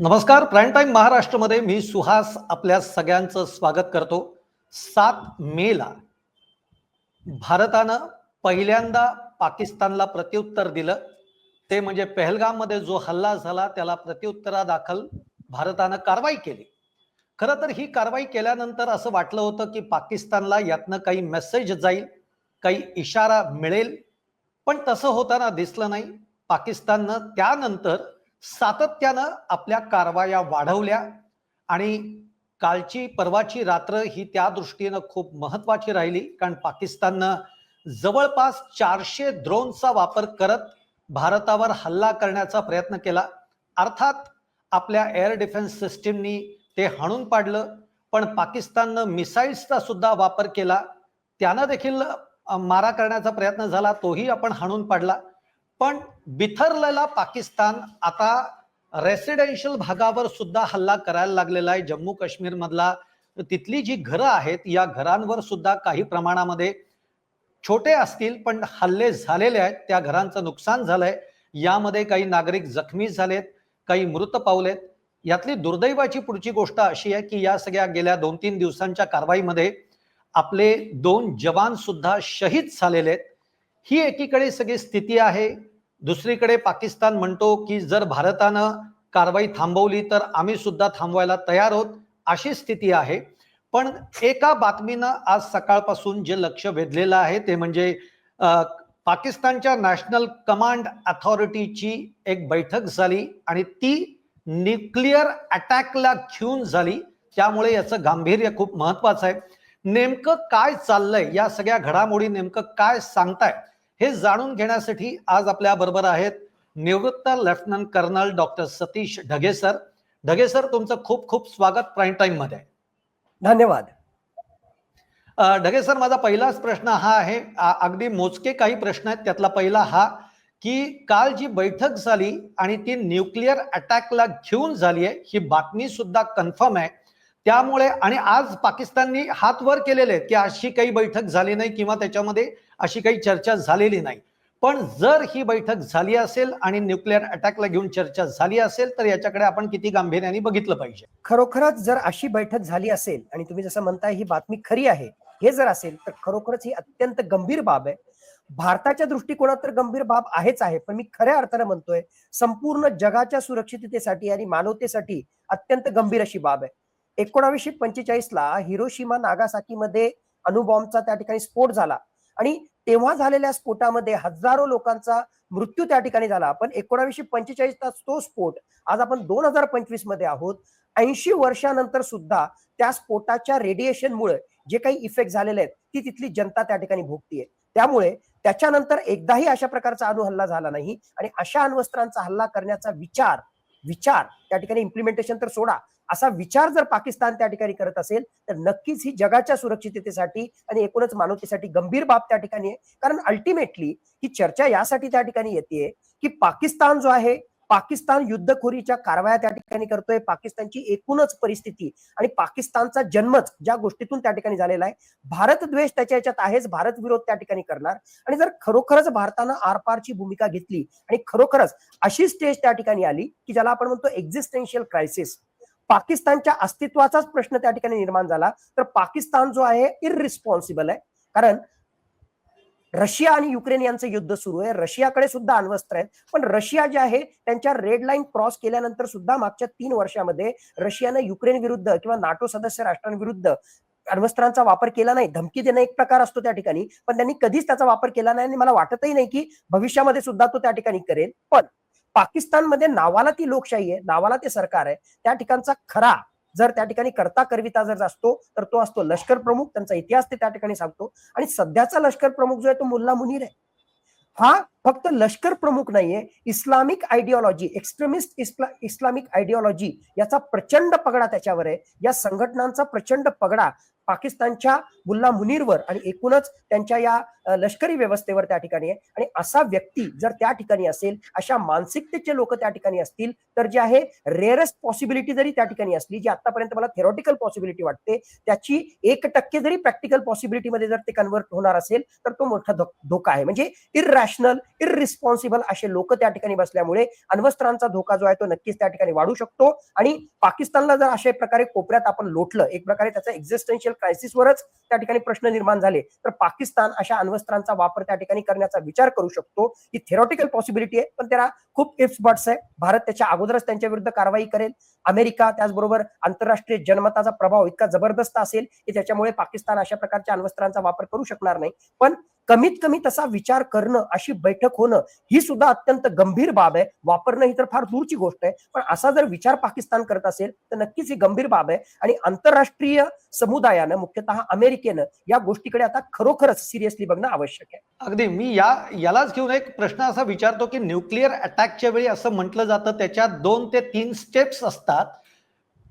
नमस्कार prime time महाराष्ट्रमध्ये मी सुहास आपल्या सगळ्यांचं स्वागत करतो. सात मेला भारतानं पहिल्यांदा पाकिस्तानला प्रत्युत्तर दिलं. ते म्हणजे पहलगाममध्ये जो हल्ला झाला त्याला प्रत्युत्तरादाखल भारतानं कारवाई केली. खरं तर ही कारवाई केल्यानंतर असं वाटलं होतं की पाकिस्तानला यातनं काही मेसेज जाईल काही इशारा मिळेल. पण तसं होताना दिसलं नाही. पाकिस्ताननं त्यानंतर सातत्यानं आपल्या कारवाया वाढवल्या आणि कालची परवाची रात्र ही त्या दृष्टीनं खूप महत्वाची राहिली कारण पाकिस्ताननं जवळपास चारशे ड्रोनचा वापर करत भारतावर हल्ला करण्याचा प्रयत्न केला. अर्थात आपल्या एअर डिफेन्स सिस्टीमनी ते हाणून पाडलं पण पाकिस्ताननं मिसाईल्सचा सुद्धा वापर केला. त्यानं देखील मारा करण्याचा प्रयत्न झाला तोही आपण हाणून पाडला. पण बिथरलेला पाकिस्तान आता रेसिडेन्शियल भागावर सुद्धा हल्ला करायला लागलेला आहे. जम्मू काश्मीर मधला. तिथली जी घरं आहेत या घरांवर सुद्धा काही प्रमाणामध्ये छोटे असतील पण हल्ले झालेले आहेत. त्या घरांचं नुकसान झालंय. यामध्ये काही नागरिक जखमी झालेत काही मृत पावलेत. यातली दुर्दैवाची पुढची गोष्ट अशी आहे की या सगळ्या गेल्या दोन तीन दिवसांच्या कारवाईमध्ये आपले दोन जवान सुद्धा शहीद झालेले आहेत. ही एकीकडे सगळी स्थिती आहे. दुसरीकडे पाकिस्तान म्हणतो की जर भारतानं कारवाई थांबवली तर आम्ही सुद्धा थांबवायला तयार आहोत अशी स्थिती आहे. पण एका बातमीनं आज सकाळपासून जे लक्ष वेधलेलं आहे ते म्हणजे पाकिस्तानच्या नॅशनल कमांड अथॉरिटीची एक बैठक झाली आणि ती न्यूक्लिअर अटॅकला घेऊन झाली. त्यामुळे याचं गांभीर्य खूप महत्वाचं आहे. नेमकं काय चाललंय? या सगळ्या घडामोडी नेमकं काय सांगताय? हे जाणून घेण्यासाठी आज आपल्या बरोबर आहेत निवृत्त lieutenant colonel doctor Satish Dhage sir. Dhage sir तुमचं खूप खूप स्वागत प्राईम टाइममध्ये. धन्यवाद. ढगे सर माझा पहिलाच प्रश्न हा आहे. अगदी मोजके काही प्रश्न आहेत. त्यातला पहिला हा की काल जी बैठक झाली आणि ती न्यूक्लिअर अटॅकला घेऊन झाली आहे ही बातमी सुद्धा कन्फर्म आहे. त्यामुळे आणि आज पाकिस्ताननी हात वर केलेले आहेत की अशी काही बैठक झाली नाही किंवा त्याच्यामध्ये अशी काही चर्चा झालेली नाही. पण जर ही बैठक झाली असेल आणि न्यूक्लिअर अटॅकला घेऊन चर्चा झाली असेल तर याच्याकडे आपण किती गांभीर्याने बघितलं पाहिजे? खरोखरच जर अशी बैठक झाली असेल आणि तुम्ही जसं म्हणताय ही बातमी खरी आहे हे जर असेल तर खरोखरच ही अत्यंत गंभीर बाब आहे. भारताच्या दृष्टिकोनात तर गंभीर बाब आहेच आहे पण मी खऱ्या अर्थानं म्हणतोय संपूर्ण जगाच्या सुरक्षिततेसाठी आणि मानवतेसाठी अत्यंत गंभीर अशी बाब आहे. एकोणावीसशे पंचेचाळीस ला हिरोशिमा नागासाकीमध्ये अणुबॉम्बचा त्या ठिकाणी स्फोट झाला. आणि तेव्हा झालेल्या स्फोटामध्ये हजारो लोकांचा मृत्यू त्या ठिकाणी झाला. पण एकोणावीसशे पंचेचाळीसचा तो स्फोट आज आपण दोन हजार पंचवीसमध्ये आहोत. ऐंशी वर्षानंतर सुद्धा त्या स्फोटाच्या रेडिएशनमुळे जे काही इफेक्ट झालेले आहेत ती तिथली जनता त्या ठिकाणी भोगतीये. त्यामुळे त्याच्यानंतर एकदाही अशा प्रकारचा अणुहल्ला झाला नाही. आणि अशा अण्वस्त्रांचा हल्ला करण्याचा विचार विचार त्या ठिकाणी इम्प्लिमेंटेशन तर सोडा. असा विचार जर पाकिस्तान त्या ठिकाणी करत असेल तर नक्कीच ही जगाच्या सुरक्षिततेसाठी आणि एकूणच मानवतेसाठी गंभीर बाब त्या ठिकाणी आहे. कारण अल्टिमेटली ही चर्चा यासाठी त्या ठिकाणी येते की पाकिस्तान जो आहे पाकिस्तान युद्धखोरीच्या कारवाया त्या ठिकाणी करतोय पाकिस्तानची एकूणच परिस्थिती आणि पाकिस्तानचा जन्मच ज्या गोष्टीतून त्या ठिकाणी झालेला आहे. भारत द्वेष त्याच्या याच्यात आहेच भारत विरोध त्या ठिकाणी करणार. आणि जर खरोखरच भारतानं आरपारची भूमिका घेतली आणि खरोखरच अशी स्टेज त्या ठिकाणी आली की ज्याला आपण म्हणतो एक्झिस्टेन्शियल क्रायसिस पाकिस्तानच्या अस्तित्वाचाच प्रश्न त्या ठिकाणी निर्माण झाला. तर पाकिस्तान जो आहे इरिस्पॉन्सिबल आहे. कारण रशिया आणि युक्रेन यांचं युद्ध सुरू आहे. रशियाकडे सुद्धा अण्वस्त्र आहेत. पण रशिया जे आहे त्यांच्या रेड लाईन क्रॉस केल्यानंतर सुद्धा मागच्या तीन वर्षामध्ये रशियानं युक्रेन विरुद्ध किंवा नाटो सदस्य राष्ट्रांविरुद्ध अण्वस्त्रांचा वापर केला नाही. धमकी देणं एक प्रकार असतो त्या ठिकाणी. पण त्यांनी कधीच त्याचा वापर केला नाही आणि मला वाटतही नाही की भविष्यामध्ये सुद्धा तो त्या ठिकाणी करेल. पण पाकिस्तानमध्ये नावाला ती लोकशाही आहे नावाला ते सरकार आहे त्या ठिकाणचा खरा जर त्या ठिकाणी करता करविता जर असतो तर तो असतो लष्कर प्रमुख त्यांचा इतिहास ते त्या ठिकाणी सांगतो. आणि सध्याचा लष्कर प्रमुख जो आहे तो मुल्ला मुनीर आहे. हा फक्त लष्कर प्रमुख नाहीये इस्लामिक आयडिओलॉजी एक्स्ट्रीमिस्ट इस्ला इस्लामिक आयडिओलॉजी याचा प्रचंड पगडा त्याच्यावर आहे. या संघटनांचा प्रचंड पगडा पाकिस्तानच्या मुल्ला मुनीरवर आणि एकूणच त्यांच्या या लष्करी व्यवस्थेवर त्या ठिकाणी आहे. आणि असा व्यक्ती जर त्या ठिकाणी असेल अशा मानसिकतेचे लोक त्या ठिकाणी असतील तर जे आहे रेअरेस्ट पॉसिबिलिटी जरी त्या ठिकाणी असली जी आतापर्यंत मला थेरॉटिकल पॉसिबिलिटी वाटते त्याची एक टक्के जरी प्रॅक्टिकल पॉसिबिलिटीमध्ये जर ते कन्वर्ट होणार असेल तर तो मोठा धोका आहे. म्हणजे इररॅशनल इररिस्पॉन्सिबल असे लोक त्या ठिकाणी बसल्यामुळे अण्वस्त्रांचा धोका जो आहे तो नक्कीच त्या ठिकाणी वाढू शकतो. आणि पाकिस्तानला जर अशा प्रकारे कोपऱ्यात आपण लोटलं एक प्रकारे त्याचं एक्झिस्टन्शियल क्रायसिसवरच त्या ठिकाणी प्रश्न निर्माण झाले तर पाकिस्तान अशा अण्वस्त्रांचा वापर त्या ठिकाणी करण्याचा विचार करू शकतो. ही थेरॉटिकल पॉसिबिलिटी आहे पण त्याला खूप इफ्स बट्स आहे. भारत त्याच्या अगोदरच त्यांच्या विरुद्ध कारवाई करेल. अमेरिका त्याचबरोबर आंतरराष्ट्रीय जनमताचा प्रभाव इतका जबरदस्त असेल की त्याच्यामुळे पाकिस्तान अशा प्रकारच्या अण्वस्त्रांचा वापर करू शकणार नाही. पण कमीत कमी तसा विचार करणं अशी बैठक होणं ही सुद्धा अत्यंत गंभीर बाब आहे. वापरणं ही तर फार दूरची गोष्ट आहे. पण असा जर विचार पाकिस्तान करत असेल तर नक्कीच ही गंभीर बाब आहे. आणि आंतरराष्ट्रीय समुदायानं मुख्यतः अमेरिकेनं या गोष्टीकडे आता खरोखरच सिरियसली बघणं आवश्यक आहे. अगदी. मी या यालाच घेऊन एक प्रश्न असा विचारतो की न्यूक्लिअर अटॅकच्या वेळी असं म्हटलं जातं त्याच्यात दोन ते तीन स्टेप्स असतात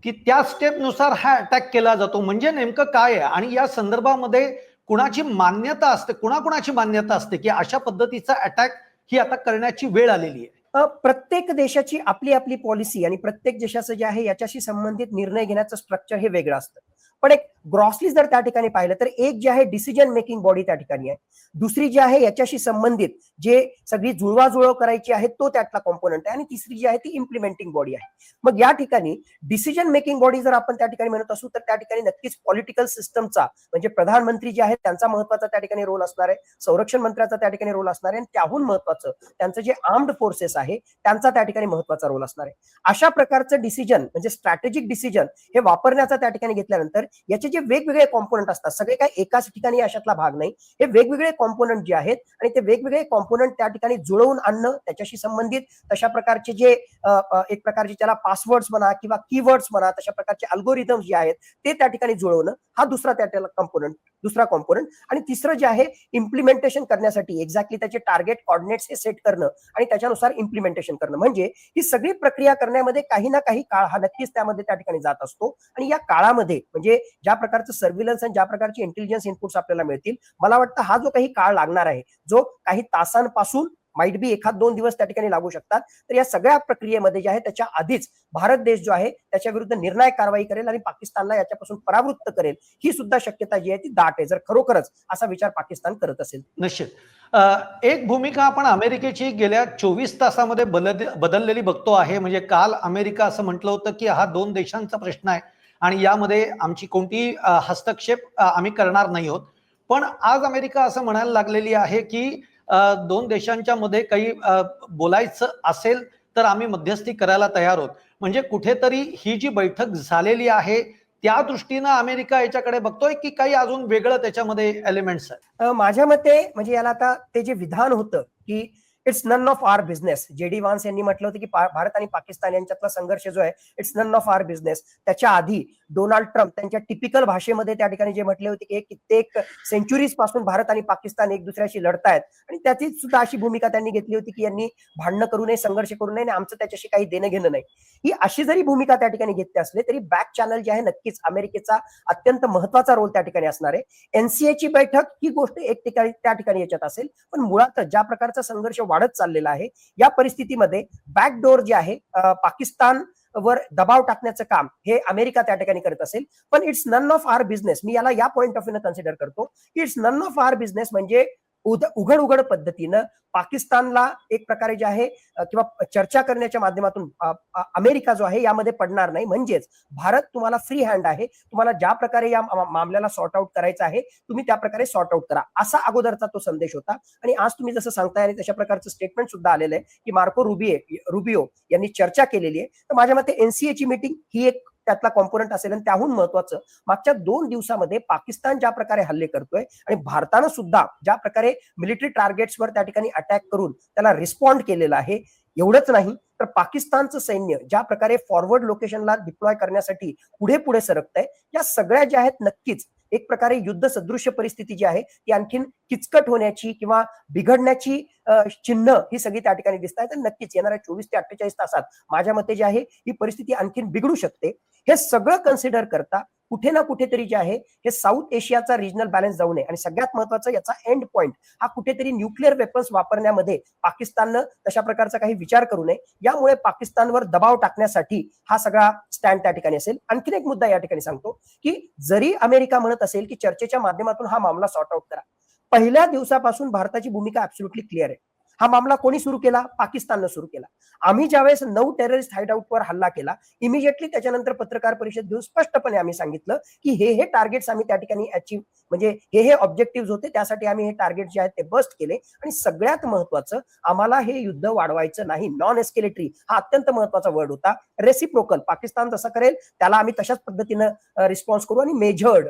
की त्या स्टेपनुसार हा अटॅक केला जातो. म्हणजे नेमकं काय आहे? आणि या संदर्भामध्ये कुणाची मान्यता असते कुणाकुणाची मान्यता असते की अशा पद्धतीचा अटॅक ही आता करण्याची वेळ आलेली आहे? प्रत्येक देशाची आपली आपली पॉलिसी आणि प्रत्येक देशाचं जे आहे याच्याशी संबंधित निर्णय घेण्याचं स्ट्रक्चर हे वेगळं असतं. पण एक ग्रॉसली जर त्या ठिकाणी पाहिलं तर एक जे आहे डिसिजन मेकिंग बॉडी त्या ठिकाणी आहे. दुसरी जी आहे याच्याशी संबंधित जे सगळी जुळवाजुळव करायची आहे तो त्यातला कॉम्पोनंट आहे. आणि तिसरी जी आहे ती इम्प्लिमेंटिंग बॉडी आहे. मग या ठिकाणी डिसिजन मेकिंग बॉडी जर आपण त्या ठिकाणी म्हणत असू तर त्या ठिकाणी नक्कीच पॉलिटिकल सिस्टमचा म्हणजे प्रधानमंत्री जे आहेत त्यांचा महत्त्वाचा त्या ठिकाणी रोल असणार आहे. संरक्षण मंत्र्याचा त्या ठिकाणी रोल असणार आहे. आणि त्याहून महत्वाचं त्यांचं जे आर्म्ड फोर्सेस आहे त्यांचा त्या ठिकाणी महत्त्वाचा रोल असणार आहे. अशा प्रकारचं डिसिजन म्हणजे स्ट्रॅटेजिक डिसिजन हे वापरण्याचा त्या ठिकाणी घेतल्यानंतर याचे जे वेगवेगळे कॉम्पोनंट असतात. सगळे काही एकाच ठिकाणी अशातला भाग नाही. हे वेगवेगळे कॉम्पोनंट जे आहेत आणि ते वेगवेगळे कॉम्पोनंट त्या ठिकाणी जुळवून आणणं त्याच्याशी संबंधित तशा प्रकारचे जे एक प्रकारचे त्याला पासवर्ड्स म्हणा किंवा कीवर्ड्स म्हणा तशा प्रकारचे अल्गोरिदम्स जे आहेत ते त्या ठिकाणी जुळवणं हा दुसरा त्या कॉम्पोनंट दुसरा कॉम्पोनंट आणि तिसरं जे आहे इम्प्लिमेंटेशन करण्यासाठी. एक्झॅक्टली त्याचे टार्गेट कॉर्डिनेट्स हे सेट करणं आणि त्याच्यानुसार इम्प्लिमेंटेशन करणं. म्हणजे ही सगळी प्रक्रिया करण्यामध्ये काही ना काही काळ हा नक्कीच त्यामध्ये त्या ठिकाणी जात असतो. आणि या काळामध्ये म्हणजे ज्या प्रकारचं सर्व्हिलन्स आणि ज्या प्रकारचे इंटेलिजन्स इनपुट्स आपल्याला मिळतील मला वाटतं हा जो काही काळ लागणार आहे जो काही तासांपासून माइट बी एखाद दोन दिवस त्या ठिकाणी लागू शकतात. तर या सगळ्या प्रक्रियेमध्ये जे आहे त्याच्या आधीच भारत देश जो आहे त्याच्या विरुद्ध निर्णायक कारवाई करेल आणि पाकिस्तानला याच्यापासून परावृत्त करेल. ही सुद्धा शक्यता जी आहे ती दाट आहे. जर खरोखरच असा विचार पाकिस्तान करत असेल. निश्चित. एक भूमिका आपण अमेरिकेची गेल्या चोवीस तासामध्ये बदल बदललेली बघतो आहे. म्हणजे काल अमेरिका असं म्हटलं होतं की हा दोन देशांचा प्रश्न आहे आणि यामध्ये आमची कोणतीही हस्तक्षेप आम्ही करणार नाही आहोत. पण आज अमेरिका असं म्हणायला लागलेली आहे की दोन देशांच्या मध्ये काही बोलायचं असेल तर आम्ही मध्यस्थी करायला तयार आहोत. म्हणजे कुठेतरी ही जी बैठक झालेली आहे त्या दृष्टीनं अमेरिका याच्याकडे बघतोय की काही अजून वेगळं त्याच्यामध्ये एलिमेंट्स आहे माझ्या मते म्हणजे याला आता ते जे विधान होतं की it's none of our business JD Vance यांनी म्हटलं होतं की भारत आणि पाकिस्तान यांच्यातला संघर्ष जो आहे it's none of our business त्याच्या आधी डोनाल्ड ट्रम्प त्यांच्या टिपिकल भाषेमध्ये त्या ठिकाणी जे म्हटले होते की कित्येक सेंचुरीजपासून भारत आणि पाकिस्तान एक दुसऱ्याशी लढतायत. आणि त्याची सुद्धा अशी भूमिका त्यांनी घेतली होती की यांनी भांडणं करू नये संघर्ष करू नये आणि आमचं त्याच्याशी काही देणं घेणं नाही. ही अशी जरी भूमिका त्या ठिकाणी घेतली असले तरी बॅक चॅनल जे आहे नक्कीच अमेरिकेचा अत्यंत महत्त्वाचा रोल त्या ठिकाणी असणार आहे. एनसीए ची बैठक ही गोष्ट एक ठिकाणी त्या ठिकाणी याच्यात असेल. पण मुळात ज्या प्रकारचा संघर्ष वाढत चाललेला आहे. या परिस्थितीमध्ये बॅकडोर जे आहे पाकिस्तान वर दबाव टाकण्याचं काम हे अमेरिका त्या ठिकाणी करत असेल. पण it's none of our business मी याला या पॉईंट ऑफ व्ह्यू कन्सिडर करतो. It's none of our business म्हणजे उघड उघड पद्धतीनं पाकिस्तानला एक प्रकारे जे आहे किंवा चर्चा करण्याच्या माध्यमातून अमेरिका जो आहे यामध्ये पडणार नाही. म्हणजेच भारत तुम्हाला फ्री हँड आहे. तुम्हाला ज्या प्रकारे या मामल्याला सॉर्ट आउट करायचं आहे तुम्ही त्या प्रकारे सॉर्ट आउट करा. असा अगोदरचा तो संदेश होता. आणि आज तुम्ही जसं सांगताय आणि तशा प्रकारचं स्टेटमेंट सुद्धा आलेलं आहे की मार्को रुबिये रुबिओ यांनी चर्चा केलेली आहे. तर माझ्या मते एनसीए ची मीटिंग ही एक त्यातला कॉम्पोनंट असेल आणि त्याहून महत्वाचं मागच्या दोन दिवसामध्ये पाकिस्तान ज्या प्रकारे हल्ले करतोय आणि भारतानं सुद्धा ज्या प्रकारे मिलिटरी टार्गेट्सवर त्या ठिकाणी अटॅक करून त्याला रिस्पॉन्ड केलेलं आहे एवढंच नाही. तर पाकिस्तानचं सैन्य ज्या प्रकारे फॉरवर्ड लोकेशनला डिप्लॉय करण्यासाठी पुढे पुढे सरकत आहे या सगळ्या ज्या आहेत नक्कीच एक प्रकारे युद्ध सदृश्य परिस्थिती जी आहे ती आणखीन किचकट होण्याची किंवा बिघडण्याची चिन्ह ही सगळी त्या ठिकाणी दिसत आहे तर नक्कीच येणाऱ्या चोवीस ते अठ्ठेचाळीस तासात माझ्या मते जे आहे ही परिस्थिती आणखीन बिघडू शकते. हे सगळं कन्सिडर करता कुठे ना कुठेतरी जे आहे हे साऊथ एशियाचा रिजनल बॅलन्स जाऊ नये. आणि सगळ्यात महत्वाचं याचा एंड पॉइंट हा कुठेतरी न्यूक्लिअर वेपन्स वापरण्यामध्ये पाकिस्ताननं तशा प्रकारचा काही विचार करू नये. यामुळे पाकिस्तानवर दबाव टाकण्यासाठी हा सगळा स्टँड त्या ठिकाणी असेल. आणखीन एक मुद्दा या ठिकाणी सांगतो की जरी अमेरिका म्हणत असेल की चर्चेच्या माध्यमातून हा मामला सॉर्ट आउट करा. पहिल्या दिवसापासून भारताची भूमिका ऍब्सोल्युटली क्लिअर आहे. हा मामला कोणी सुरू केला? पाकिस्ताननं सुरू केला. आम्ही ज्यावेळेस नऊ टेररिस्ट हायडआउटवर हल्ला केला इमिजिएटली त्याच्यानंतर पत्रकार परिषद घेऊन स्पष्टपणे आम्ही सांगितलं की हे हे टार्गेट्स आम्ही त्या ठिकाणी अचीव्ह म्हणजे हे हे ऑब्जेक्टिव्ह होते त्यासाठी आम्ही हे टार्गेट जे आहेत ते बस्ट केले आणि सगळ्यात महत्वाचं आम्हाला हे युद्ध वाढवायचं नाही. नॉन एस्केलेटरी हा अत्यंत महत्त्वाचा वर्ड होता. रेसिप्रोकल पाकिस्तान जसं करेल त्याला आम्ही तशाच पद्धतीनं रिस्पॉन्स करू आणि measured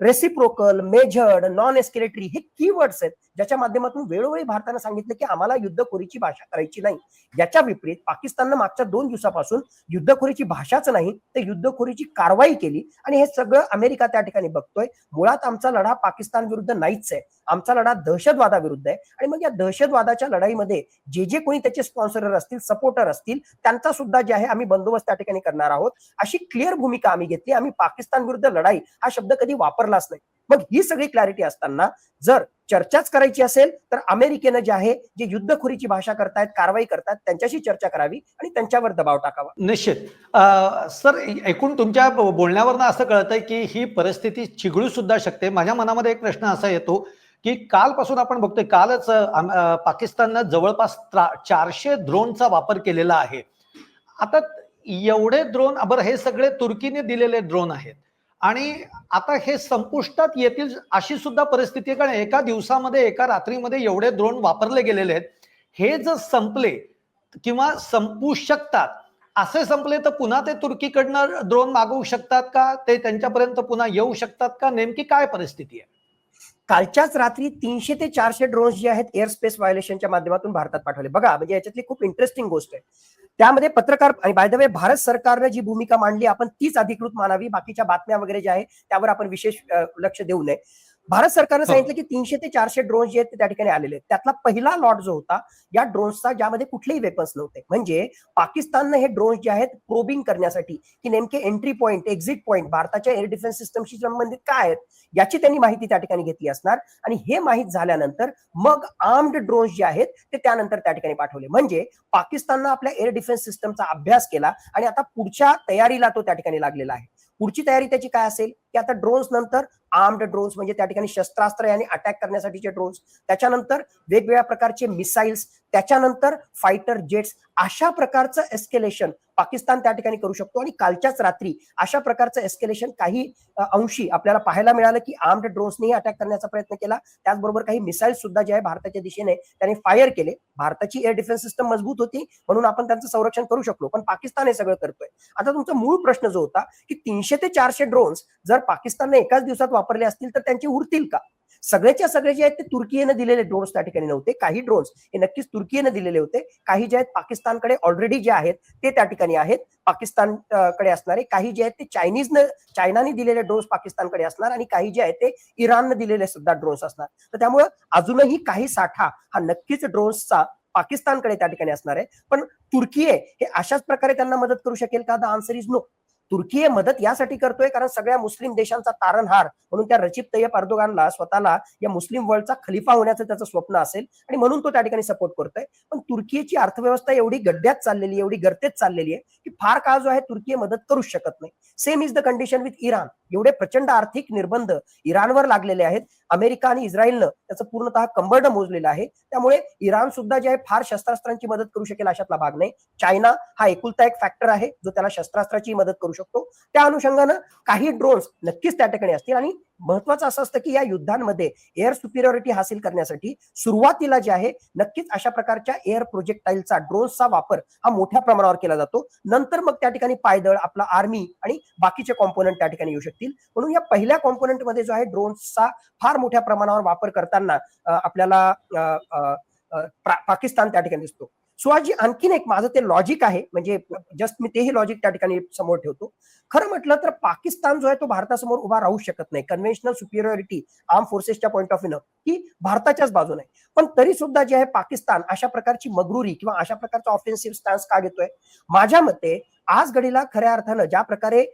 reciprocal measured non escalatory हे कीवर्ड्स आहेत ज्याच्या माध्यमातून वेळोवेळी भारतानं सांगितलं की आम्हाला युद्धखोरीची भाषा करायची नाही. याच्या विपरीत पाकिस्ताननं मागच्या दोन दिवसापासून युद्धखोरीची भाषाच नाही तर युद्धखोरीची कारवाई केली. आणि हे सगळं अमेरिका त्या ठिकाणी बघतोय. मुळात आमचा लढा पाकिस्तान विरुद्ध नाहीच आहे. आमचा लढा दहशतवादाविरुद्ध आहे. आणि मग या दहशतवादाच्या लढाईमध्ये जे जे कोणी त्याचे स्पॉन्सरर असतील सपोर्टर असतील त्यांचा सुद्धा जे आहे आम्ही बंदोबस्त त्या ठिकाणी करणार आहोत. अशी क्लिअर भूमिका आम्ही घेतली. आम्ही पाकिस्तान विरुद्ध लढाई हा शब्द कधी वापरलाच नाही. मग ही सगळी क्लॅरिटी असताना जर चर्चाच करायची असेल तर अमेरिकेनं जे आहे जे युद्धखोरीची भाषा करतायत कारवाई करतायत त्यांच्याशी चर्चा करावी आणि त्यांच्यावर दबाव टाकावा. निश्चित. सर एकूण तुमच्या बोलण्यावरनं असं कळतंय की ही परिस्थिती चिघळू सुद्धा शकते. माझ्या मनामध्ये एक प्रश्न असा येतो की कालपासून आपण बघतोय कालच पाकिस्ताननं जवळपास चारशे ड्रोनचा वापर केलेला आहे. आता एवढे ड्रोन बरं हे सगळे तुर्कीने दिलेले ड्रोन आहेत. आणि आता हे संपुष्टात येतील अशी सुद्धा परिस्थिती आहे. कारण एका दिवसामध्ये एका रात्रीमध्ये एवढे ड्रोन वापरले गेलेले आहेत. हे जर संपले किंवा संपू शकतात असे संपले तर पुन्हा ते तुर्कीकडनं ड्रोन मागवू शकतात का? ते त्यांच्यापर्यंत पुन्हा येऊ शकतात का? नेमकी काय परिस्थिती आहे? कालच्याच रात्री तीनशे ते चारशे ड्रोन्स जे आहेत एअर स्पेस व्हायोलेशनच्या माध्यमातून भारतात पाठवले. बघा म्हणजे याच्यातली खूप इंटरेस्टिंग गोष्ट आहे. त्यामध्ये पत्रकार आणि बाय द वे भारत सरकारनं जी भूमिका मांडली आपण तीच अधिकृत मानावी. बाकीच्या बातम्या वगैरे ज्या आहे त्यावर आपण विशेष लक्ष देऊ नये. भारत सरकारनं हो. सांगितलं की तीनशे ते चारशे ड्रोन्स जे आहेत ते त्या ठिकाणी आलेले आहेत. त्यातला पहिला लॉट जो होता या ड्रोन्सचा ज्यामध्ये कुठलेही वेपन्स नव्हते. म्हणजे पाकिस्ताननं हे ड्रोन्स जे आहेत प्रोबिंग करण्यासाठी की नेमके एंट्री पॉईंट एक्झिट पॉईंट भारताच्या एअर डिफेन्स सिस्टमशी संबंधित काय आहेत याची त्यांनी माहिती त्या ठिकाणी घेतली असणार. आणि हे माहीत झाल्यानंतर मग आर्म्ड ड्रोन्स जे आहेत ते त्यानंतर त्या ठिकाणी पाठवले. म्हणजे पाकिस्ताननं आपल्या एअर डिफेन्स सिस्टमचा अभ्यास केला आणि आता पुढच्या तयारीला तो त्या ठिकाणी लागलेला आहे. पुढची तयारी त्याची काय असेल? की आता ड्रोन्स नंतर आर्म्ड ड्रोन्स म्हणजे त्या ठिकाणी शस्त्रास्त्र आणि अटॅक करण्यासाठीचे ड्रोन्स त्याच्यानंतर वेगवेगळ्या प्रकारचे मिसाईल्स त्याच्यानंतर फायटर जेट्स अशा प्रकारचं एस्केलेशन पाकिस्तान त्या ठिकाणी करू शकतो आणि कालच्याच रात्री अशा प्रकारचं एस्केलेशन काही अंशी आपल्याला पाहायला मिळालं की आर्म्ड ड्रोन्सनेही अटॅक करण्याचा प्रयत्न केला. त्याचबरोबर काही मिसाईल सुद्धा जे आहे भारताच्या दिशेने त्यांनी फायर केले. भारताची एअर डिफेन्स सिस्टम मजबूत होती म्हणून आपण त्यांचं संरक्षण करू शकलो. पण पाकिस्तान हे सगळं करतोय. आता तुमचा मूळ प्रश्न जो होता की तीनशे ते चारशे ड्रोन्स जर पाकिस्तानने एकाच दिवसात वापरले असतील तर त्यांचे उरतील का? सगळेच्या सगळे जे आहेत ते तुर्कीने दिलेले ड्रोन्स त्या ठिकाणी नव्हते. काही ड्रोन्स हे नक्कीच तुर्कीनं दिलेले होते. काही जे आहेत पाकिस्तानकडे ऑलरेडी जे आहेत ते त्या ठिकाणी आहेत. पाकिस्तानकडे असणारे. काही जे आहेत ते चायनीजनं चायनाने दिलेले ड्रोन्स पाकिस्तानकडे असणार आणि काही जे आहेत ते इराणनं दिलेले सुद्धा ड्रोन्स असणार. तर त्यामुळं अजूनही काही साठा हा नक्कीच ड्रोन्सचा पाकिस्तानकडे त्या ठिकाणी असणार आहे. पण तुर्की आहे हे अशाच प्रकारे त्यांना मदत करू शकेल का? द आन्सर इज नो तुर्की हे मदत यासाठी करतोय कारण सगळ्या मुस्लिम देशांचा तारणहार म्हणून त्या रचिप तय्यप अर्दोगानला स्वतःला या मुस्लिम वर्ल्डचा खलिफा होण्याचं त्याचं स्वप्न असेल आणि म्हणून तो त्या ठिकाणी सपोर्ट करतोय. पण तुर्कीची अर्थव्यवस्था एवढी गड्ड्यात चाललेली एवढी गर्तेत चाललेली आहे की फार काळ जो आहे तुर्की मदत करूच शकत नाही. Same is the condition with Iran एवढे प्रचंड आर्थिक निर्बंध इराणवर लागलेले आहेत. अमेरिका आणि इस्रायलनं त्याचं पूर्णतः कंबरड मोजलेलं आहे. त्यामुळे इराण सुद्धा जे आहे फार शस्त्रास्त्रांची मदत करू शकेल अशातला भाग नाही. चायना हा एकुलता एक फॅक्टर आहे जो त्याला शस्त्रास्त्राची मदत करू शकतो. त्या अनुषंगानं काही ड्रोन्स नक्कीच त्या ठिकाणी असतील आणि महत्वाचं असं असतं की या युद्धांमध्ये एअर सुपिरियॉरिटी हासिल करण्यासाठी सुरुवातीला जे आहे नक्कीच अशा प्रकारच्या एअर प्रोजेक्टाईलचा ड्रोन्सचा वापर हा मोठ्या प्रमाणावर केला जातो. नंतर मग त्या ठिकाणी पायदळ आपला आर्मी आणि बाकीचे कॉम्पोनंट त्या ठिकाणी येऊ शकतील. म्हणून या पहिल्या कॉम्पोनंटमध्ये जो आहे ड्रोन्सचा फार मोठ्या प्रमाणावर वापर करताना आपल्याला पाकिस्तान त्या ठिकाणी दिसतो. सुहाजी आणखीन एक माझं ते लॉजिक आहे म्हणजे जस्ट मी तेही लॉजिक त्या ठिकाणी समोर ठेवतो. खरं म्हटलं तर पाकिस्तान जो आहे तो भारतासमोर उभा राहू शकत नाही. कन्व्हेन्शनल सुपिरियरिटी आर्म फोर्सेसच्या पॉईंट ऑफ व्ह्यू ही भारताच्याच बाजूने आहे. पण तरी सुद्धा जे आहे पाकिस्तान अशा प्रकारची मगरुरी किंवा अशा प्रकारचा ऑफेन्सिव्ह स्टान्स का घेतोय? माझ्या मते आज घडीला खऱ्या अर्थानं ज्या प्रकारे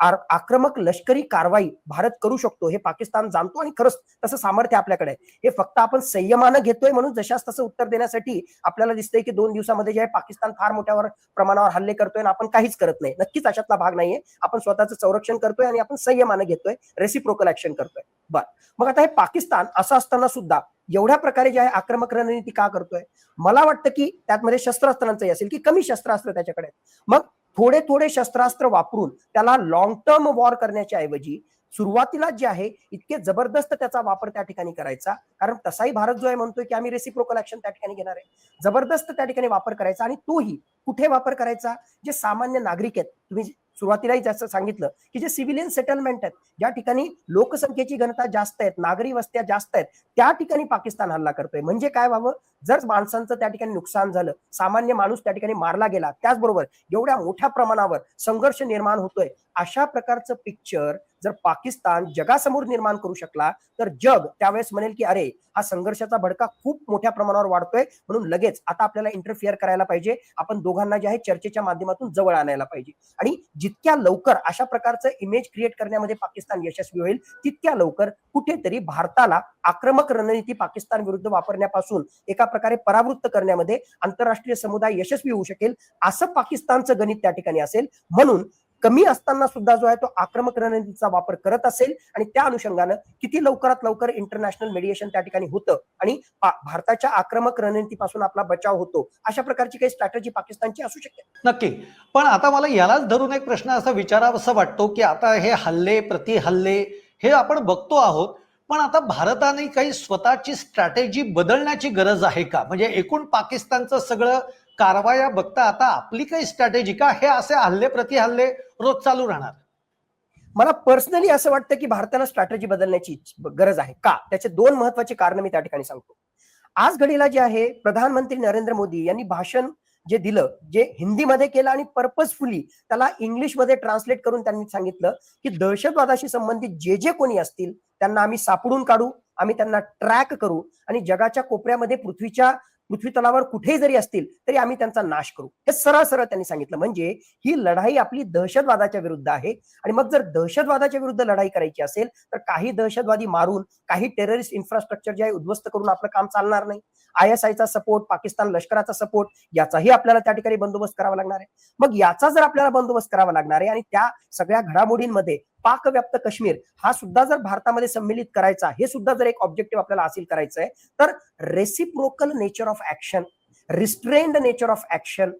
आक्रमक लष्करी कारवाई भारत करू शकतो हे पाकिस्तान जाणतो आणि खरंच तसं सामर्थ्य आपल्याकडे हे फक्त आपण संयमानं घेतोय म्हणून जशाच तसं उत्तर देण्यासाठी आपल्याला दिसतंय की दोन दिवसामध्ये जे आहे पाकिस्तान फार मोठ्यावर प्रमाणावर हल्ले करतोय आणि आपण काहीच करत नाही. नक्कीच अशातला भाग नाहीये. आपण स्वतःचं संरक्षण करतोय आणि आपण संयमानं घेतोय रेसिप्रोकल ऍक्शन करतोय. बर. मग आता हे पाकिस्तान असं असताना सुद्धा एवढ्या प्रकारे जे आहे आक्रमक रणनीती का करतोय? मला वाटतं की त्यातमध्ये शस्त्रास्त्रांचंही असेल की कमी शस्त्रास्त्र त्याच्याकडे मग थोडे थोडे शस्त्रास्त्र वापरून त्याला लॉंग टर्म वॉर करण्याच्या ऐवजी सुरुवातीला जे आहे इतके जबरदस्त त्याचा वापर त्या ठिकाणी करायचा. कारण तसाही भारत जो आहे म्हणतोय की आम्ही रेसिप्रोकल ऍक्शन त्या ठिकाणी घेणार आहे. जबरदस्त त्या ठिकाणी वापर करायचा आणि तोही कुठे वापर करायचा? जे सामान्य नागरिक आहेत. तुम्ही सुरुवातीलाही जास्त सांगितलं की जे सिव्हिलियन सेटलमेंट आहेत ज्या ठिकाणी लोकसंख्येची घनता जास्त आहेत नागरी वस्त्या जास्त आहेत त्या ठिकाणी पाकिस्तान हल्ला करतोय. म्हणजे काय व्हावं? जर माणसांचं त्या ठिकाणी नुकसान झालं सामान्य माणूस त्या ठिकाणी मारला गेला त्याचबरोबर एवढ्या मोठ्या प्रमाणावर संघर्ष निर्माण होतोय अशा प्रकारचं पिक्चर जर पाकिस्तान जगासमोर निर्माण करू शकला तर जग त्यावेळेस म्हणेल की अरे हा संघर्षाचा भडका खूप मोठ्या प्रमाणावर वाढतोय म्हणून लगेच आता आपल्याला इंटरफिअर करायला पाहिजे. आपण दोघांना जे आहे चर्चेच्या माध्यमातून जवळ आणायला पाहिजे. आणि जितक्या लवकर अशा प्रकारचं इमेज क्रिएट करण्यामध्ये पाकिस्तान यशस्वी होईल तितक्या लवकर कुठेतरी भारताला आक्रमक रणनीती पाकिस्तान विरुद्ध वापरण्यापासून एका प्रकारे परावृत्त करण्यामध्ये आंतरराष्ट्रीय समुदाय यशस्वी होऊ शकेल असं पाकिस्तानचं गणित त्या ठिकाणी असेल. म्हणून कमी असताना सुद्धा जो आहे तो आक्रमक रणनीतीचा वापर करत असेल आणि त्या अनुषंगानं किती लवकरात लवकर इंटरनॅशनल मेडिएशन त्या ठिकाणी होतं आणि भारताच्या आक्रमक रणनीतीपासून आपला बचाव होतो अशा प्रकारची काही स्ट्रॅटेजी पाकिस्तानची असू शकते? नक्की. पण आता मला यालाच धरून एक प्रश्न असा विचारावासा वाटतो की आता हे हल्ले प्रति हल्ले हे आपण बघतो आहोत पण आता भारताने काही स्वतःची स्ट्रॅटेजी बदलण्याची गरज आहे का? म्हणजे एकूण पाकिस्तानचं सगळं कारवाया बघता आता आपली काही स्ट्रॅटेजी का? हे असे हल्ले प्रति हल्ले रोज चालू राहणार. मला पर्सनली असं वाटतं की भारताला स्ट्रॅटेजी बदलण्याची गरज आहे. का? त्याचे दोन महत्त्वाचे कारण मी त्या ठिकाणी सांगतो. आज घडीला जे आहे प्रधानमंत्री नरेंद्र मोदी यांनी भाषण जे दिलं जे हिंदीमध्ये केलं आणि पर्पजफुली त्याला इंग्लिशमध्ये ट्रान्सलेट करून त्यांनी सांगितलं की दहशतवादाशी संबंधित जे जे कोणी असतील त्यांना आम्ही सापडून काढू आम्ही त्यांना ट्रॅक करू आणि जगाच्या कोपऱ्यामध्ये पृथ्वीच्या पृथ्वी तलावर कुठेही जरी असतील तरी आम्ही त्यांचा नाश करू. हे सरळ सरळ त्यांनी सांगितलं. म्हणजे ही लढाई आपली दहशतवादाच्या विरुद्ध आहे. आणि मग जर दहशतवादाच्या विरुद्ध लढाई करायची असेल तर काही दहशतवादी मारून काही टेररिस्ट इन्फ्रास्ट्रक्चर जे आहे उद्ध्वस्त करून आपलं काम चालणार नाही. आय एस आयचा सपोर्ट पाकिस्तान लष्कराचा सपोर्ट याचाही आपल्याला त्या ठिकाणी बंदोबस्त करावा लागणार आहे. मग याचा जर आपल्याला बंदोबस्त करावा लागणार आहे आणि त्या सगळ्या घडामोडींमध्ये पाकव्याप्त काश्मीर हा सुद्धा जर भारतामध्ये सम्मिलित करायचा हे सुद्धा जर एक ऑब्जेक्टिव्ह आपल्याला हासिल करायचं आहे तर reciprocal nature of action restrained nature of action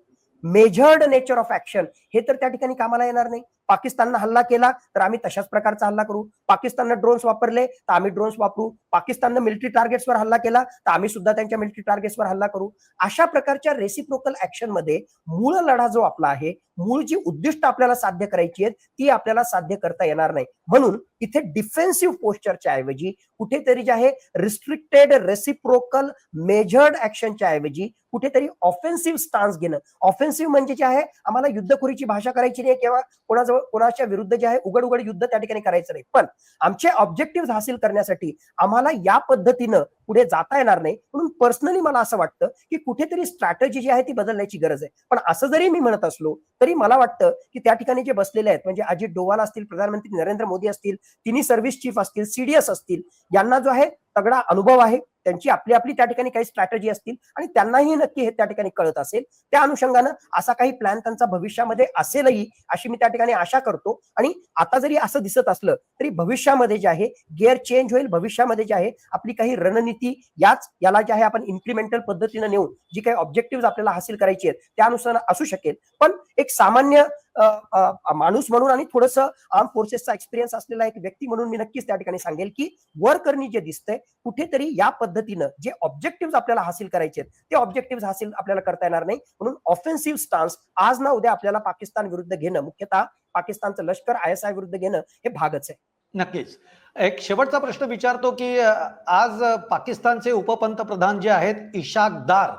measured nature of action हे तर त्या ठिकाणी कामाला येणार नाही. पाकिस्ताननं हल्ला केला तर आम्ही तशाच प्रकारचा हल्ला करू. पाकिस्ताननं ड्रोन्स वापरले तर आम्ही ड्रोन्स वापरू. पाकिस्ताननं मिलिटरी टार्गेट्सवर हल्ला केला तर आम्ही सुद्धा त्यांच्या मिलिटरी टार्गेट्सवर हल्ला करू. अशा प्रकारच्या रेसिप्रोकल ऍक्शनमध्ये मूळ लढा जो आपला आहे मूळ जी उद्दिष्ट आपल्याला साध्य करायची आहेत ती आपल्याला साध्य करता येणार नाही. म्हणून इथे डिफेन्सिव्ह पोस्चरच्या ऐवजी कुठेतरी जे आहे रिस्ट्रिक्टेड रेसिप्रोकल मेजर्ड ऍक्शनच्या ऐवजी कुठेतरी ऑफेन्सिव्ह स्टान्स घेणं. ऑफेन्सिव्ह म्हणजे जे आहे आम्हाला युद्धखोरीची भाषा करायची नाही किंवा कोणाजवळ कोणाच्या विरुद्ध जे आहे उघड उघड युद्ध त्या ठिकाणी करायचं नाही. पण आमचे ऑब्जेक्टिव्ह हासिल करण्यासाठी आम्हाला या पद्धतीनं पुढे जाता येणार नाही. म्हणून पर्सनली मला असं वाटतं की कुठेतरी स्ट्रॅटजी जी आहे ती बदलण्याची गरज आहे. पण असं जरी मी म्हणत असलो तरी मला वाटतं की त्या ठिकाणी जे बसलेले आहेत म्हणजे अजित डोवाल असतील प्रधानमंत्री नरेंद्र मोदी असतील तिन्ही सर्व्हिस चीफ असतील सीडीएस असतील यांना जो आहे तगडा अनुभव आहे. त्यांची आपली आपली त्या ठिकाणी काही स्ट्रॅटेजी असतील आणि त्यांनाही नक्की हे त्या ठिकाणी कळत असेल. त्या अनुषंगानं असा काही प्लॅन त्यांचा भविष्यामध्ये असेलही अशी मी त्या ठिकाणी आशा करतो. आणि आता जरी असं दिसत असलं तरी भविष्यामध्ये जे आहे गिअर चेंज होईल. भविष्यामध्ये जे आहे आपली काही रणनीती याच याला जे आहे आपण इन्क्रिमेंटल पद्धतीनं नेऊन जी काही ऑब्जेक्टिव्ह आपल्याला हासिल करायची आहेत त्यानुसार असू शकेल. पण एक सामान्य माणूस म्हणून आणि थोडस आर्म फोर्सेसचा एक्सपिरियन्स असलेला एक व्यक्ती म्हणून मी नक्कीच त्या ठिकाणी सांगेल की वर करणी जे दिसतंय कुठेतरी या पद्धतीनं जे ऑब्जेक्टिव्ह आपल्याला हासिल करायचे आहेत ते ऑब्जेक्टिव्ह हासिल आपल्याला करता येणार नाही. म्हणून ऑफेन्सिव्ह स्टान्स आज ना उद्या आपल्याला पाकिस्तान विरुद्ध घेणं मुख्यतः पाकिस्तानचं लष्कर आय एस आय विरुद्ध घेणं हे भागच आहे. नक्कीच. एक शेवटचा प्रश्न विचारतो की आज पाकिस्तानचे उपपंतप्रधान जे आहेत इशाक दार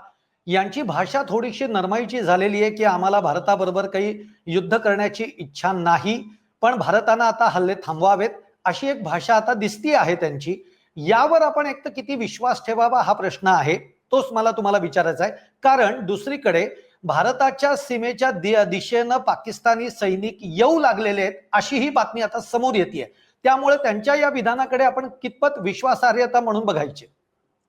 यांची भाषा थोडीशी नरमाईची झालेली आहे की आम्हाला भारताबरोबर काही युद्ध करण्याची इच्छा नाही पण भारतानं आता हल्ले थांबवावेत अशी एक भाषा आता दिसती आहे त्यांची. यावर आपण एक तर किती विश्वास ठेवावा हा प्रश्न आहे तोच मला तुम्हाला विचारायचा आहे. कारण दुसरीकडे भारताच्या सीमेच्या दिशेनं पाकिस्तानी सैनिक येऊ लागलेले आहेत अशी ही बातमी आता समोर येते त्यामुळे त्यांच्या या विधानाकडे आपण कितपत विश्वासार्हता म्हणून बघायची?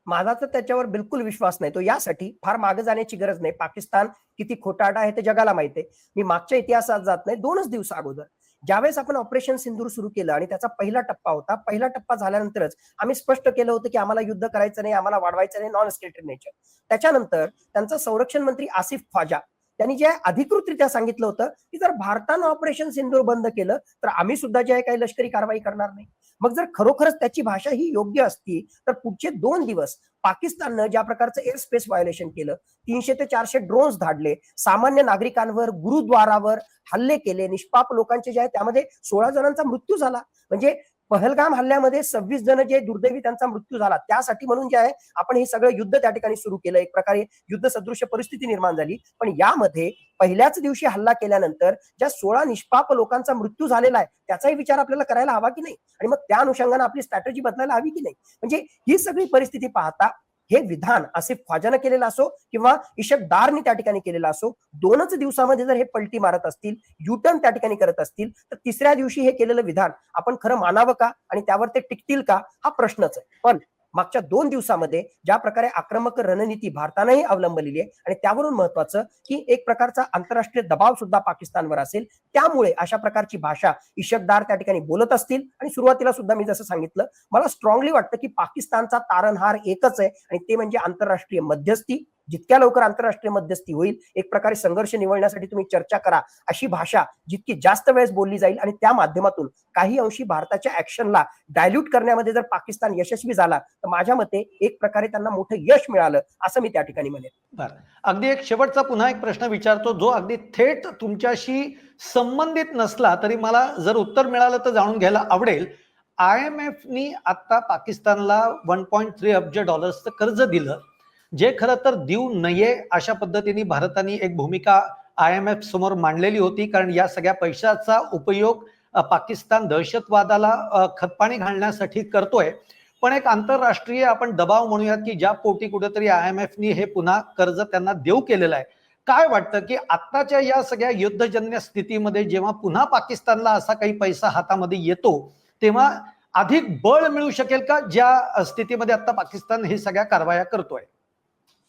माझा तर त्याच्यावर बिलकुल विश्वास नाही. तो यासाठी फार मागे जाण्याची गरज नाही. पाकिस्तान किती खोटारडा आहे ते जगाला माहिती आहे. मी मागच्या इतिहासात जात नाही. दोनच दिवस अगोदर. ज्यावेळेस आपण ऑपरेशन सिंदूर सुरू केलं आणि त्याचा पहिला टप्पा होता पहिला टप्पा झाल्यानंतरच आम्ही स्पष्ट केलं होतं की आम्हाला युद्ध करायचं नाही आम्हाला वाढवायचं नाही नॉन एस्केलेटेड नेचर त्याच्यानंतर त्यांचा संरक्षण मंत्री आसिफ ख्वाजा त्यांनी जे अधिकृतरित्या सांगितलं होतं की जर भारतानं ऑपरेशन सिंदूर बंद केलं तर आम्ही सुद्धा जे आहे काही लष्करी कारवाई करणार नाही. मग जर खरोखरच त्याची भाषा ही योग्य असती तर पुढचे दोन दिवस पाकिस्ताननं ज्या प्रकारचं एअर स्पेस व्हायोलेशन केलं तीनशे ते चारशे ड्रोन्स धाडले सामान्य नागरिकांवर गुरुद्वारावर हल्ले केले निष्पाप लोकांचे जे आहे त्यामध्ये सोळा जणांचा मृत्यू झाला. म्हणजे पहलगाम हल्ल्यामध्ये सव्वीस जण जे दुर्दैवी त्यांचा मृत्यू झाला त्यासाठी म्हणून जे आहे आपण हे सगळं युद्ध त्या ठिकाणी सुरू केलं. एक प्रकारे युद्ध सदृश्य परिस्थिती निर्माण झाली. पण यामध्ये पहिल्याच दिवशी हल्ला केल्यानंतर ज्या सोळा निष्पाप लोकांचा मृत्यू झालेला आहे त्याचाही विचार आपल्याला करायला हवा की नाही? आणि मग त्या अनुषंगाने आपली स्ट्रॅटेजी बदलायला हवी की नाही? म्हणजे ही सगळी परिस्थिती पाहता हे विधान आसिफ ख्वाजानं केलेलं असो किंवा इशकदारनी त्या ठिकाणी केलेलं असो दोनच दिवसामध्ये जर हे पलटी मारत असतील युटर्न त्या ठिकाणी करत असतील तर तिसऱ्या दिवशी हे केलेलं विधान आपण खरं मानावं का? आणि त्यावर ते टिकतील का? हा प्रश्नच आहे. पण मागच्या दोन दिवसामध्ये ज्या प्रकारे आक्रमक रणनीती भारतानंही अवलंबलेली आहे आणि त्यावरून महत्वाचं की एक प्रकारचा आंतरराष्ट्रीय दबाव सुद्धा पाकिस्तानवर असेल त्यामुळे अशा प्रकारची भाषा इशकदार त्या ठिकाणी बोलत असतील. आणि सुरुवातीला सुद्धा मी जसं सांगितलं मला स्ट्रॉंगली वाटतं की पाकिस्तानचा तारणहार एकच आहे आणि ते म्हणजे आंतरराष्ट्रीय मध्यस्थी. जितक्या लवकर आंतरराष्ट्रीय मध्यस्थी होईल एक प्रकारे संघर्ष निवडण्यासाठी तुम्ही चर्चा करा अशी भाषा जितकी जास्त वेळेस बोलली जाईल आणि त्या माध्यमातून काही अंशी भारताच्या ऍक्शनला डायल्यूट करण्यामध्ये जर पाकिस्तान यशस्वी झाला तर माझ्या मते एक प्रकारे त्यांना मोठं यश मिळालं असं मी त्या ठिकाणी म्हणेन. अगदी एक शेवटचा पुन्हा एक प्रश्न विचारतो जो अगदी थेट तुमच्याशी संबंधित नसला तरी मला जर उत्तर मिळालं तर जाणून घ्यायला आवडेल. आय एम एफनी आता पाकिस्तानला वन पॉईंट थ्री अब्ज डॉलर्सचं कर्ज दिलं. जे खरं तर देऊ नये अशा पद्धतीने भारताने एक भूमिका आय एम एफ समोर मांडलेली होती कारण या सगळ्या पैशाचा उपयोग पाकिस्तान दहशतवादाला खतपाणी घालण्यासाठी करतोय. पण एक आंतरराष्ट्रीय आपण दबाव म्हणूयात की ज्या पोटी कुठेतरी आय एम एफनी हे पुन्हा कर्ज त्यांना देऊ केलेलं आहे. काय वाटतं की आत्ताच्या या सगळ्या युद्धजन्य स्थितीमध्ये जेव्हा पुन्हा पाकिस्तानला असा काही पैसा हातामध्ये येतो तेव्हा अधिक बळ मिळू शकेल का ज्या स्थितीमध्ये आता पाकिस्तान हे सगळ्या कारवाया करतोय?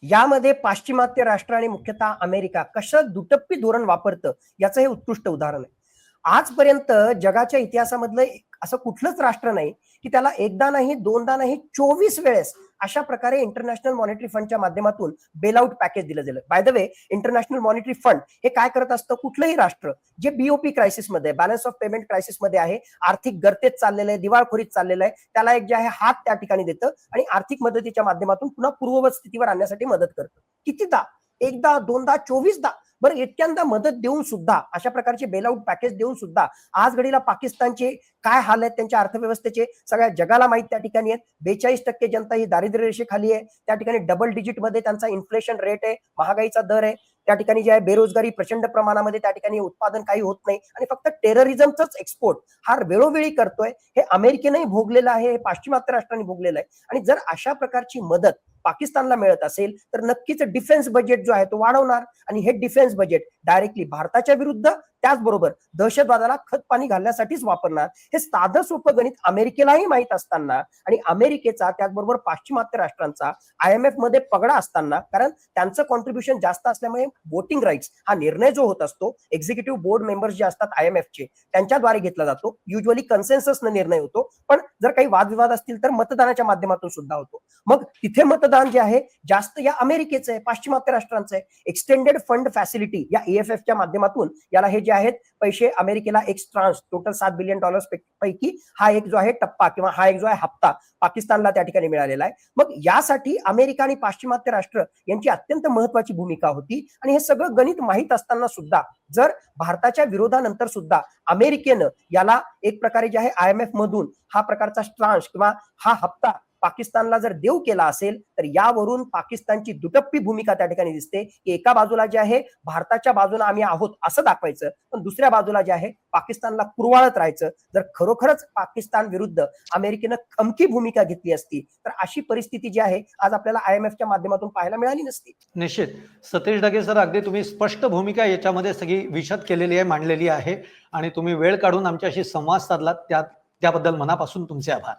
यामध्ये पाश्चिमात्य राष्ट्र आणि मुख्यतः अमेरिका कसं दुटप्पी धोरण वापरतं याचं हे उत्कृष्ट उदाहरण आहे. आजपर्यंत जगाच्या इतिहासामधलं एक असं कुठलंच राष्ट्र नाही की त्याला एकदा नाही दोनदा नाही चोवीस वेळेस अशा प्रकारे इंटरनॅशनल मॉनिटरी फंडच्या माध्यमातून बेलआउट पॅकेज दिलं गेलं. By the way international monetary fund हे काय करत असतं? कुठलंही राष्ट्र जे बीओपी क्रायसिसमध्ये बॅलन्स ऑफ पेमेंट क्रायसिसमध्ये आहे आर्थिक गर्तेत चाललेलं आहे दिवाळखोरीत चाललेलं आहे त्याला एक जे आहे हात त्या ठिकाणी देतं आणि आर्थिक मदतीच्या माध्यमातून पुन्हा पूर्ववत स्थितीवर आणण्यासाठी मदत करतं. कितीदा एकदा दोनदा चोवीसदा. बरं इतक्यांदा मदत देऊन सुद्धा अशा प्रकारचे बेलआउट पॅकेज देऊन सुद्धा आज घडीला पाकिस्तानचे काय हाल आहेत त्यांच्या अर्थव्यवस्थेचे सगळ्या जगाला माहीत त्या ठिकाणी आहेत. बेचाळीस टक्के जनता ही दारिद्र्य रेषेखाली आहे. त्या ठिकाणी डबल डिजिटमध्ये त्यांचा इन्फ्लेशन रेट आहे महागाईचा दर आहे. त्या ठिकाणी जे आहे बेरोजगारी प्रचंड प्रमाणामध्ये त्या ठिकाणी उत्पादन काही होत नाही. आणि फक्त टेररिझमचाच एक्सपोर्ट हा वेळोवेळी करतोय. हे अमेरिकेनंही भोगलेलं आहे हे पाश्चिमात्य राष्ट्रांनी भोगलेलं आहे. आणि जर अशा प्रकारची मदत पाकिस्तानला मिळत असेल तर नक्कीच डिफेन्स बजेट जो आहे तो वाढवणार. आणि हे डिफेन्स बजेट डायरेक्टली भारताच्या विरुद्ध त्याचबरोबर दहशतवादाला खत पाणी घालण्यासाठीच वापरणार. हे साधं सोपं गणित अमेरिकेलाही माहीत असताना आणि अमेरिकेचा त्याचबरोबर पाश्चिमात्य राष्ट्रांचा आय एम एफमध्ये पगडा असताना कारण त्यांचं कॉन्ट्रीब्युशन जास्त असल्यामुळे वोटिंग राईट्स हा निर्णय जो होत असतो एक्झिक्युटिव्ह बोर्ड मेंबर्स जे असतात आय एम एफचे त्यांच्याद्वारे घेतला जातो. युजली कन्सेन्सस निर्णय होतो पण जर काही वादविवाद असतील तर मतदानाच्या माध्यमातून सुद्धा होतो. मग तिथे मतदान जे आहे जास्त या अमेरिकेचं आहे पाश्चिमात्य राष्ट्रांचं आहे. एक्सटेंडेड फंड फॅसिलिटी या एएफएफ च्या माध्यमातून याला हे जे आहेत पैसे अमेरिकेला एक ट्रान्स टोटल सात बिलियन डॉलर्स पैकी हा एक जो आहे टप्पा किंवा हा एक जो आहे हप्ता पाकिस्तानला त्या ठिकाणी मिळालेला आहे. मग यासाठी अमेरिका आणि पाश्चिमात्य राष्ट्र यांची अत्यंत महत्वाची भूमिका होती. आणि हे सगळं गणित माहीत असताना सुद्धा जर भारताच्या विरोधानंतर सुद्धा अमेरिकेनं याला एक प्रकारे जे आहे आय एम एफ मधून हा प्रकारचा ट्रान्स किंवा हा हप्ता पाकिस्तानला जर देव केला असेल तर यावरून पाकिस्तानची दुटप्पी भूमिका त्या ठिकाणी दिसते. की एका बाजूला जे आहे भारताच्या बाजूला आम्ही आहोत असं दाखवायचं पण दुसऱ्या बाजूला जे आहे पाकिस्तानला कुरवाळत राहायचं. जर खरोखरच पाकिस्तान विरुद्ध अमेरिकेनं खमकी भूमिका घेतली असती तर अशी परिस्थिती जी आहे आज आपल्याला आय एम एफच्या माध्यमातून पाहायला मिळाली नसती. निश्चित. सतीश ढगे सर अगदी तुम्ही स्पष्ट भूमिका याच्यामध्ये सगळी विशद केलेली आहे मांडलेली आहे. आणि तुम्ही वेळ काढून आमच्याशी संवाद साधलात त्या त्याबद्दल मनापासून तुमचे आभार.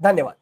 धन्यवाद.